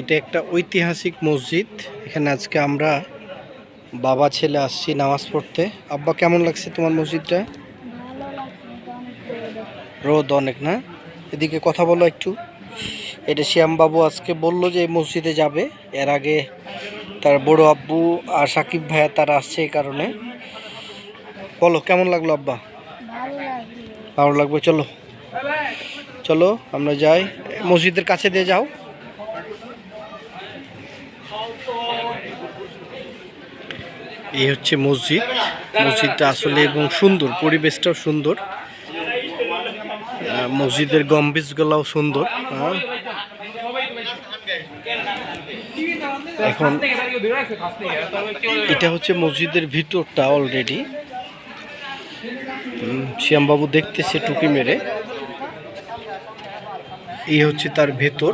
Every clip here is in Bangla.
এটা একটা ঐতিহাসিক মসজিদ। এখানে আজকে আমরা বাবা, ছেলে আসছি নামাজ পড়তে। আব্বা, কেমন লাগছে তোমার মসজিদটা? রোদ অনেক, না? এদিকে কথা বলো একটু। এটা শ্যামবাবু আজকে বলল যে এই মসজিদে যাবে। এর আগে তার বড় আব্বু আর সাকিব ভাইয়া তারা আসছে এই কারণে। বলো, কেমন লাগল আব্বা? ভালো লাগবে, চলো। চলো, আমরা যাই। মসজিদের কাছে দিয়ে যাও। এই হচ্ছে মসজিদ। মসজিদটা আসলে এবং সুন্দর, পরিবেশটাও সুন্দর। মসজিদের গম্বিজগুলাও সুন্দর। এখন এটা হচ্ছে মসজিদের ভিতরটা অলরেডি শ্যামবাবু দেখতেছে টুকি মেরে। এই হচ্ছে তার ভেতর।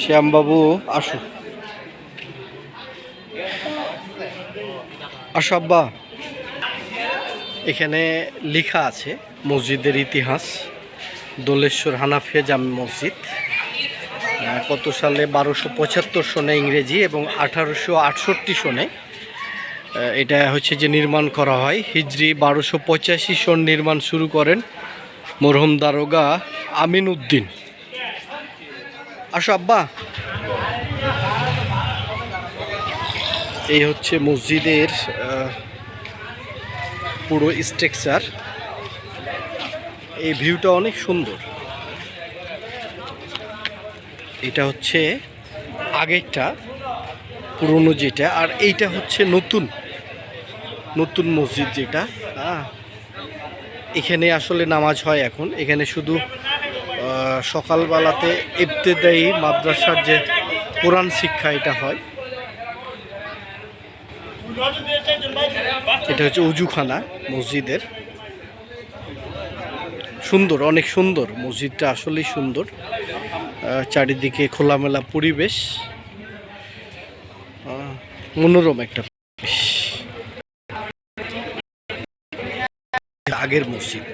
শ্যামবাবু আসো আসো আব্বা এখানে লেখা আছে, মসজিদের ইতিহাস, দোলেশ্বর হানাফিয়া জামি মসজিদ। কত সালে? বারোশো পঁচাত্তর সনে ইংরেজি এবং আঠারোশো আটষট্টি সনে এটা হচ্ছে যে নির্মাণ করা হয়। হিজরি বারোশো পঁচাশি সন নির্মাণ শুরু করেন মরহুম দারোগা আমিন উদ্দিন। আসো আব্বা এই হচ্ছে মসজিদের পুরো স্ট্রাকচার এই ভিউটা অনেক সুন্দর। এটা হচ্ছে আগেরটা, পুরনো যেটা, আর এইটা হচ্ছে নতুন। নতুন মসজিদ যেটা। হ্যাঁ এখানে আসলে নামাজ হয় এখন। এখানে শুধু সকালবেলাতে ইবতেদায়ী মাদ্রাসার যে কোরআন শিক্ষা, এটা হয়। এটা হচ্ছে উজুখানা মসজিদের। সুন্দর, অনেক সুন্দর। মসজিদটা আসলেই সুন্দর। চারিদিকে খোলামেলা পরিবেশ। মনোরম একটা পরিবেশ। আগের মসজিদ।